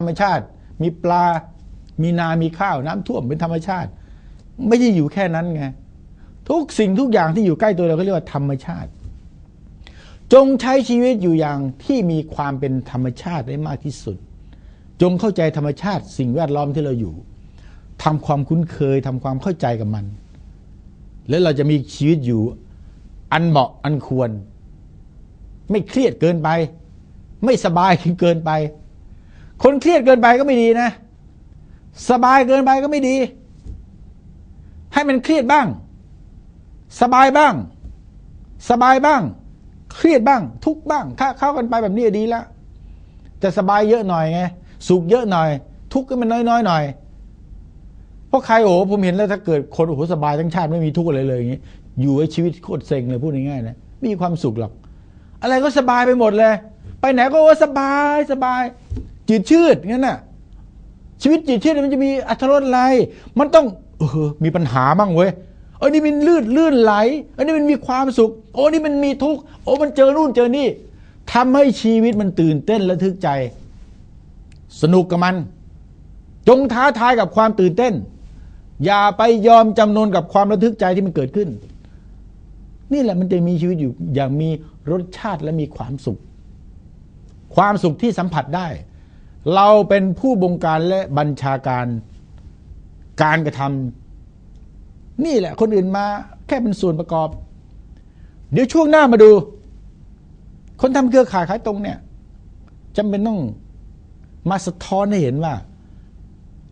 ธรรมชาติ มีปลา มีนา มีข้าว น้ำท่วมเป็นธรรมชาติ ไม่ใช่อยู่แค่นั้นไง ทุกสิ่งทุกอย่างที่อยู่ใกล้ตัวเราก็เรียกว่าธรรมชาติ จงใช้ชีวิตอยู่อย่างที่มีความเป็นธรรมชาติได้มากที่สุด จงเข้าใจธรรมชาติ สิ่งแวดล้อมที่เราอยู่ทำความคุ้นเคยทำความเข้าใจกับมัน แล้วเราจะมีชีวิตอยู่ อันเหมาะอันควร ไม่เครียดเกินไป ไม่สบายเกินไป คนเครียดเกินไปก็ไม่ดีนะ สบายเกินไปก็ไม่ดี ให้มันเครียดบ้าง สบายบ้าง สบายบ้าง เครียดบ้าง ทุกบ้างค่าเข้ากันไปแบบนี้ดีแล้วจะสบายเยอะหน่อยไงสุขเยอะหน่อย ทุกข์ก็มันน้อยๆหน่อยเพราะใครโอ้ผมเห็นแล้วถ้าเกิดคนโอ้โหสบายทั้งชาติไม่มีทุกข์อะไรเลยอย่างนี้อยู่ไว้ชีวิตโคตรเซ็งเลยพูดง่ายๆนะไม่มีความสุขหรอก อะไรก็สบายไปหมดเลย ไปไหนก็ว่าสบายสบาย จืดชืดงั้นน่ะ ชีวิตจืดชืดมันจะมีอัตรสอะไร มันต้องเออมีปัญหาบ้างเว้ยเออนี่มันลื่นลื่นไหลเออนี่มันมีความสุข โอ้นี่มันมีทุกข์โอ้มันเจอนู่นเจอนี่ทำให้ชีวิตมันตื่นเต้นและทึกใจ สนุกกับมัน จงท้าทายกับความตื่นเต้น อย่าไปยอมจำนนกับความระทึกใจที่มันเกิดขึ้น นี่แหละมันจะมีชีวิตอยู่อย่างมีรสชาติและมีความสุข ความสุขที่สัมผัสได้ เราเป็นผู้บงการและบัญชาการการกระทำนี่แหละ คนอื่นมาแค่เป็นส่วนประกอบ เดี๋ยวช่วงหน้ามาดู คนทำเครือข่ายขายตรงเนี่ยจำเป็นต้องมาสะท้อนให้เห็นว่า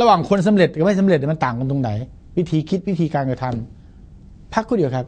ระหว่างคนสำเร็จกับไม่สำเร็จมันต่างกันตรงไหน วิธีคิดวิธีการกระทำพักคู่เดียวครับ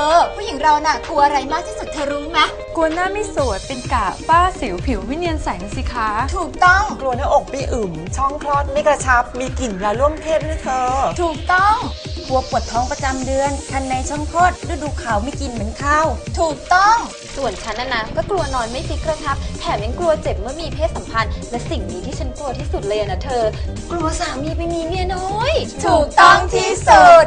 อ ผู้หญิงเราน่ะกลัวอะไรมากที่สุดเธอรู้ไหมกลัวหน้าไม่สวยเป็นกะฝ้าสิวผิวไม่เนียนใสนะสิคะ ถูกต้องกลัวหน้าอกไม่อึมช่องคลอดไม่กระชับ มีกลิ่นยาร่วมเพศด้วยเธอ ถูกต้องกลัวปวดท้องประจำเดือน คันในช่องคลอดฤดูขาวไม่กินเหมือนข้าว ถูกต้อง ส่วนฉันนะนะก็กลัวนอนไม่ฟิกกระชับ แถมยังกลัวเจ็บเมื่อมีเพศสัมพันธ์ และสิ่งนี้ที่ฉันกลัวที่สุดเลยอะนะเธอ กลัวสามีไปมีเมียน้อย ถูกต้องที่สุด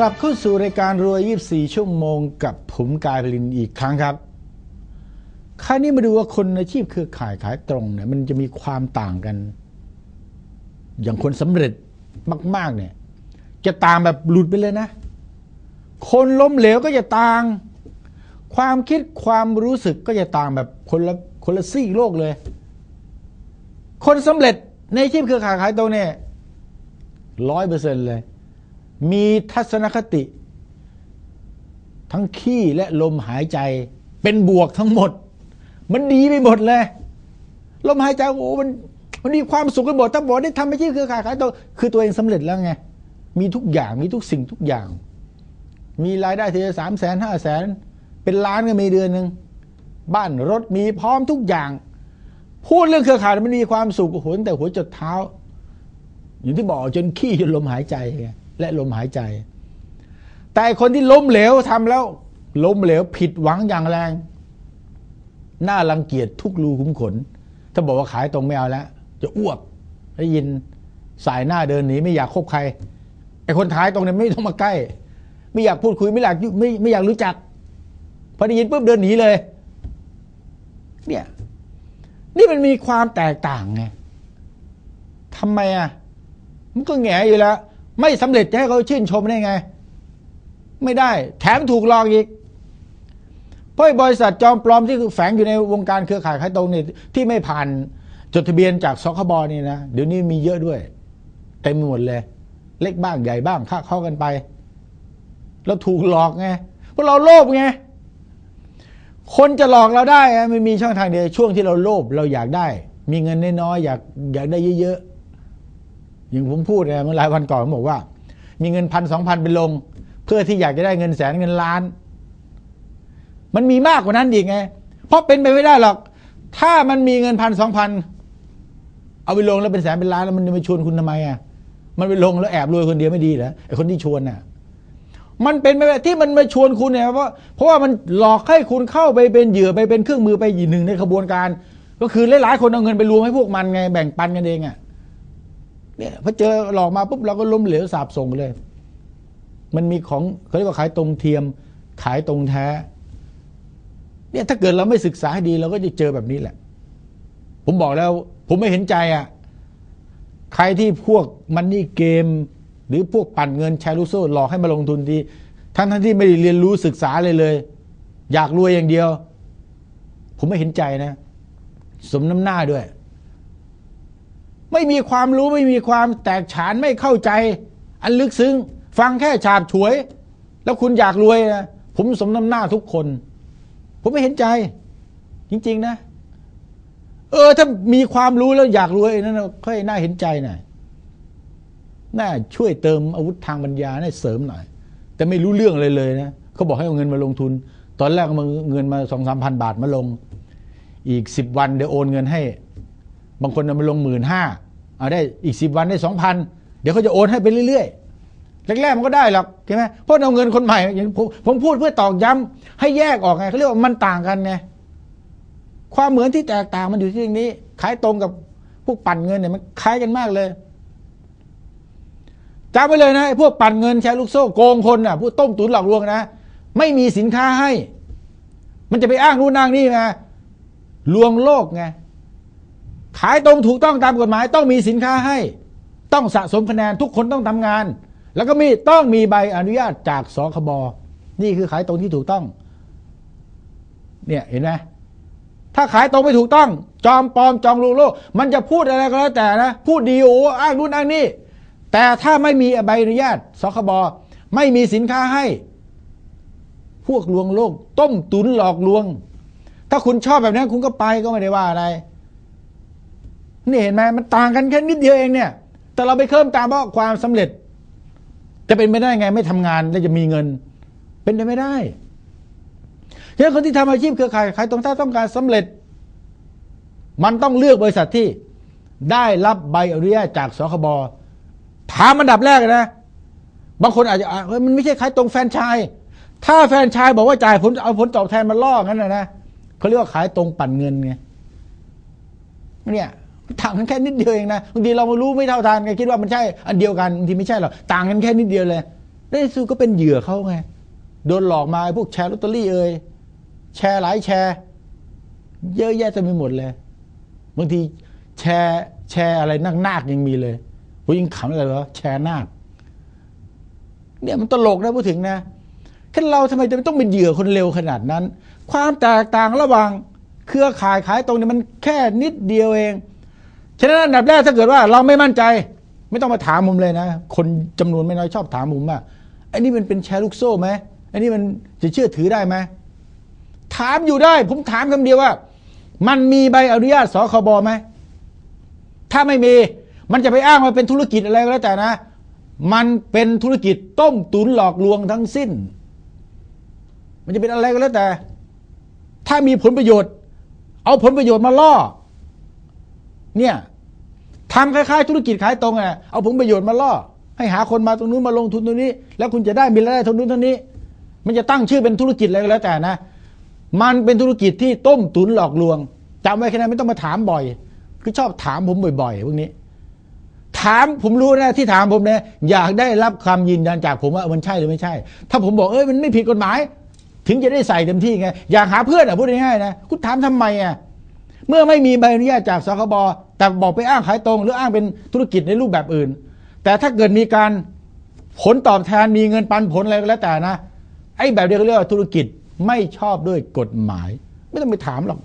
กลับเข้าสู่รายการรวย 24 ชั่วโมงกับผมกายพลินอีกครั้งครับคราวนี้มาดูว่าคนอาชีพเครือข่ายขายตรงเนี่ยมันจะมีความต่างกัน อย่างคนสำเร็จมาก ๆ เนี่ย จะต่างแบบหลุดไปเลยนะ คนล้มเหลวก็จะต่าง ความคิดความรู้สึกก็จะต่างแบบคนละคนละซีกโลกเลย คนสำเร็จในอาชีพเครือข่ายขายตรงเนี่ยร้อยเปอร์เซ็นต์เลย มีทัศนคติ ทั้งขี้และลมหายใจ เป็นบวกทั้งหมด มันดีไปหมดเลย ลมหายใจโอ้มันมันมีความสุขไปหมดถ้าบอกได้ทำไม่ใช่เครือข่ายขายตัวคือตัวเองสำเร็จแล้วไง มีทุกอย่างมีทุกสิ่งทุกอย่าง มีรายได้ทีละสามแสนห้าแสนเป็นล้านก็มีเดือนหนึ่งบ้านรถมีพร้อมทุกอย่าง พูดเรื่องเครือข่ายมันมีความสุขโอ้โหตั้งแต่หัวจดเท้า อย่างที่บอกจนขี้จนลมหายใจไง และลมหายใจ แต่คนที่ล้มเหลวทำแล้ว ล้มเหลวผิดหวังอย่างแรง น่ารังเกียจทุกรูขุมขน ถ้าบอกว่าขายตรงไม่เอาแล้ว จะอ้วกได้ยินสายหน้าเดินหนีไม่อยากคบใครไอ้คนขายตรงเนี่ยไม่ต้องมาใกล้ ไม่อยากพูดคุยไม่อยากไม่ไม่อยากรู้จักพอได้ยินปุ๊บเดินหนีเลย เนี่ย นี่มันมีความแตกต่างไงทำไมอะ มันก็แง่อยู่แล้ว ไม่สำเร็จจะให้เขาชื่นชมได้ไง ไม่ได้ แถมถูกหลอกอีกเพราะบริษัทจอมปลอมที่แฝงอยู่ในวงการเครือข่ายขายตรงเนี่ยที่ไม่ผ่านจดทะเบียนจากสคบนี่นะเดี๋ยวนี้มีเยอะด้วยเต็มหมดเลย เล็กบ้างใหญ่บ้างค่าเข้ากันไป แล้วถูกหลอกไงเพราะเราโลภไงคนจะหลอกเราได้อะมันมีช่องทางเดียวช่วงที่เราโลภเราอยากได้ มีเงินน้อยๆอยากอยากได้เยอะ อย่างผมพูดเนี่ยเมื่อหลายวันก่อนผมบอกว่า มีเงินพันสองพันไปลง เพื่อที่อยากจะได้เงินแสนเงินล้าน มันมีมากกว่านั้นอีกไง เพราะเป็นไปไม่ได้หรอก ถ้ามันมีเงินพันสองพันเอาไปลงแล้วเป็นแสนเป็นล้านแล้วมันจะไปชวนคุณทำไมอะมันไปลงแล้วแอบรวยคนเดียวไม่ดีเหรอไอคนที่ชวนน่ะมันเป็นไปได้ที่มันมาชวนคุณเนี่ยเพราะเพราะว่ามันหลอกให้คุณเข้าไปเป็นเหยื่อไปเป็นเครื่องมือไปอีกหนึ่งในขบวนการ ก็คือหลายๆคนเอาเงินไปรวมให้พวกมันไงแบ่งปันกันเองอะ เนี่ยพอเจอหลอกมาปุ๊บเราก็ล้มเหลวสาบส่งเลย มันมีของเขาเรียกว่าขายตรงเทียม ขายตรงแท้ เนี่ยถ้าเกิดเราไม่ศึกษาให้ดีเราก็จะเจอแบบนี้แหละ ผมบอกแล้ว ผมไม่เห็นใจอะ ใครที่พวกมันนี่เกม หรือพวกปั่นเงินแชร์ลูกโซ่หลอกให้มาลงทุนทีทั้งทั้งที่ไม่ได้เรียนรู้ศึกษาเลยเลย อยากรวยอย่างเดียว ผมไม่เห็นใจนะ สมน้ำหน้าด้วย ไม่มีความรู้ไม่มีความแตกฉานไม่เข้าใจ อันลึกซึ้ง ฟังแค่ฉาบฉวย แล้วคุณอยากรวยนะผมสมน้ำหน้าทุกคน ผมไม่เห็นใจ จริง ๆ นะ เออ ถ้ามีความรู้แล้วอยากรวยนั่นค่อยน่าเห็นใจหน่อยน่าช่วยเติมอาวุธทางปัญญาให้เสริมหน่อย แต่ไม่รู้เรื่องเลยเลยนะเขาบอกให้เอาเงินมาลงทุน ตอนแรกเอาเงินมาสองสามพันบาทมาลง อีกสิบวันเดี๋ยวโอนเงินให้ บางคนเอามาลงหมื่นห้าเอาได้อีกสิบวันได้สองพันเดี๋ยวเขาจะโอนให้ไปเรื่อยๆแรกๆมันก็ได้หรอกใช่ไหมเพราะเอาเงินคนใหม่อย่างผมผมพูดเพื่อตอกย้ำให้แยกออกไงเขาเรียกว่ามันต่างกันไงความเหมือนที่แตกต่างมันอยู่ที่ตรงนี้ขายตรงกับพวกปั่นเงินเนี่ยมันคล้ายกันมากเลยจำไว้เลยนะพวกปั่นเงินแชร์ลูกโซ่โกงคนน่ะพวกต้มตุ๋นหลอกลวงนะไม่มีสินค้าให้ มันจะไปอ้างนู่นอ้างนี่นะลวงโลกไง ขายตรงถูกต้องตามกฎหมาย ต้องมีสินค้าให้ ต้องสะสมคะแนนทุกคนต้องทำงาน แล้วก็มีต้องมีใบอนุญาตจากสคบนี่คือขายตรงที่ถูกต้อง เนี่ยเห็นไหมถ้าขายตรงไม่ถูกต้อง จอมปลอมจองลวงโลก มันจะพูดอะไรก็แล้วแต่นะพูดดีโออ้างนู่นอ้างนี่แต่ถ้าไม่มีใบอนุญาตสคบไม่มีสินค้าให้ พวกลวงโลก ต้มตุนหลอกลวง ถ้าคุณชอบแบบนั้นคุณก็ไปก็ไม่ได้ว่าอะไร นี่เห็นไหมมันต่างกันแค่นิดเดียวเองเนี่ย แต่เราไปเพิ่มตามเพราะความสำเร็จ จะเป็นไปได้ไงไม่ทำงานแล้วจะมีเงิน เป็นไปไม่ได้ฉะนั้นคนที่ทำอาชีพเครือข่ายขายตรงถ้าต้องการสำเร็จ มันต้องเลือกบริษัทที่ได้รับใบอนุญาตจากสคบถามอันดับแรกนะ บางคนอาจจะเฮ้ยมันไม่ใช่ขายตรงแฟนชาย ถ้าแฟนชายบอกว่าจ่ายผลเอาผลตอบแทนมาล่องั้นนะนะเขาเรียกว่าขายตรงปั่นเงินไงเนี่ย ต่างกันแค่นิดเดียวเองนะบางทีเราม่รู้ไม่เท่าทันไงคิดว่ามันใช่อันเดียวกันบางทีไม่ใช่หรอกต่างกันแค่นิดเดียวเลยได้สู้ก็เป็นเหยื่อเขาไงโดนหลอกมาไอ้พวกแชร์ลอตเตอรี่เอ่ยแชร์หลายแชร์ เยอะแยะเต็มไปหมดเลยบางทีแชร์แชร์อะไรนักนาคยังมีเลยผมยิ่งขำเลยว่าแชร์นาคเนี่ยมันตลกนะพูดถึงนะแค่เราทำไมจะต้องเป็นเหยื่อคนเร็วขนาดนั้น ความแตกต่างระหว่าง เครือข่ายขายตรงเนี่ยมันแค่นิดเดียวเอง ฉะนั้นอันดับแรกถ้าเกิดว่าเราไม่มั่นใจ ไม่ต้องมาถามผมเลยนะ คนจำนวนไม่น้อยชอบถามผมว่าไอ้นี่มันเป็นแชร์ลูกโซ่ไหมไอ้นี่มันจะเชื่อถือได้ไหมถามอยู่ได้ ผมถามคำเดียวว่า มันมีใบอนุญาตสคบไหมถ้าไม่มีมันจะไปอ้างว่าเป็นธุรกิจอะไรก็แล้วแต่นะ มันเป็นธุรกิจต้มตุนหลอกลวงทั้งสิ้น มันจะเป็นอะไรก็แล้วแต่ ถ้ามีผลประโยชน์ เอาผลประโยชน์มาล่อ เนี่ยทำคล้ายๆธุรกิจขายตรงอะเอาผลประโยชน์มาล่อ ให้หาคนมาตรงนู้นมาลงทุนตรงนี้ แล้วคุณจะได้มีรายได้เท่านู้นเท่านี้ มันจะตั้งชื่อเป็นธุรกิจอะไรก็แล้วแต่นะ มันเป็นธุรกิจที่ต้มตุนหลอกลวงจำไว้แค่นั้นไม่ต้องมาถามบ่อย คือชอบถามผมบ่อยๆพวกนี้ ถามผมรู้นะที่ถามผมเนี่ยอยากได้รับควายืนยันจากผมว่ามันใช่หรือไม่ใช่ ถ้าผมบอกเอ้ยมันไม่ผิดกฎหมาย ถึงจะได้ใส่เต็มที่ไงอยากหาเพื่อนอะพูดง่ายๆนะคุณถามทำไมอะ เมื่อไม่มีใบอนุญาตจากสคบแต่บอกไปอ้างขายตรง หรืออ้างเป็นธุรกิจในรูปแบบอื่น แต่ถ้าเกิดมีการผลตอบแทนมีเงินปันผลอะไรก็แล้วแต่นะ ไอ้แบบเดียกเรียกว่าธุรกิจไม่ชอบด้วยกฎหมาย ไม่ต้องไปถามหรอก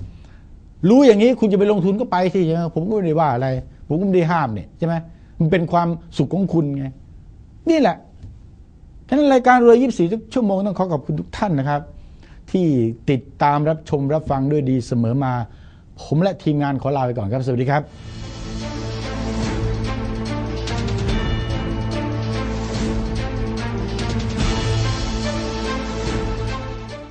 รู้อย่างนี้คุณจะไปลงทุนก็ไปสิผมก็ไม่ได้ว่าอะไร ผมก็ไม่ได้ห้ามเนี่ยใช่ไหมมันเป็นความสุขของคุณไง นี่แหละฉะนั้นรายการรวยยี่สี่ชั่วโมงต้องขอขอบคุณทุกท่านนะครับ ที่ติดตามรับชมรับฟังด้วยดีเสมอมา ผมและทีมงานขอลาไปก่อนครับ สวัสดีครับ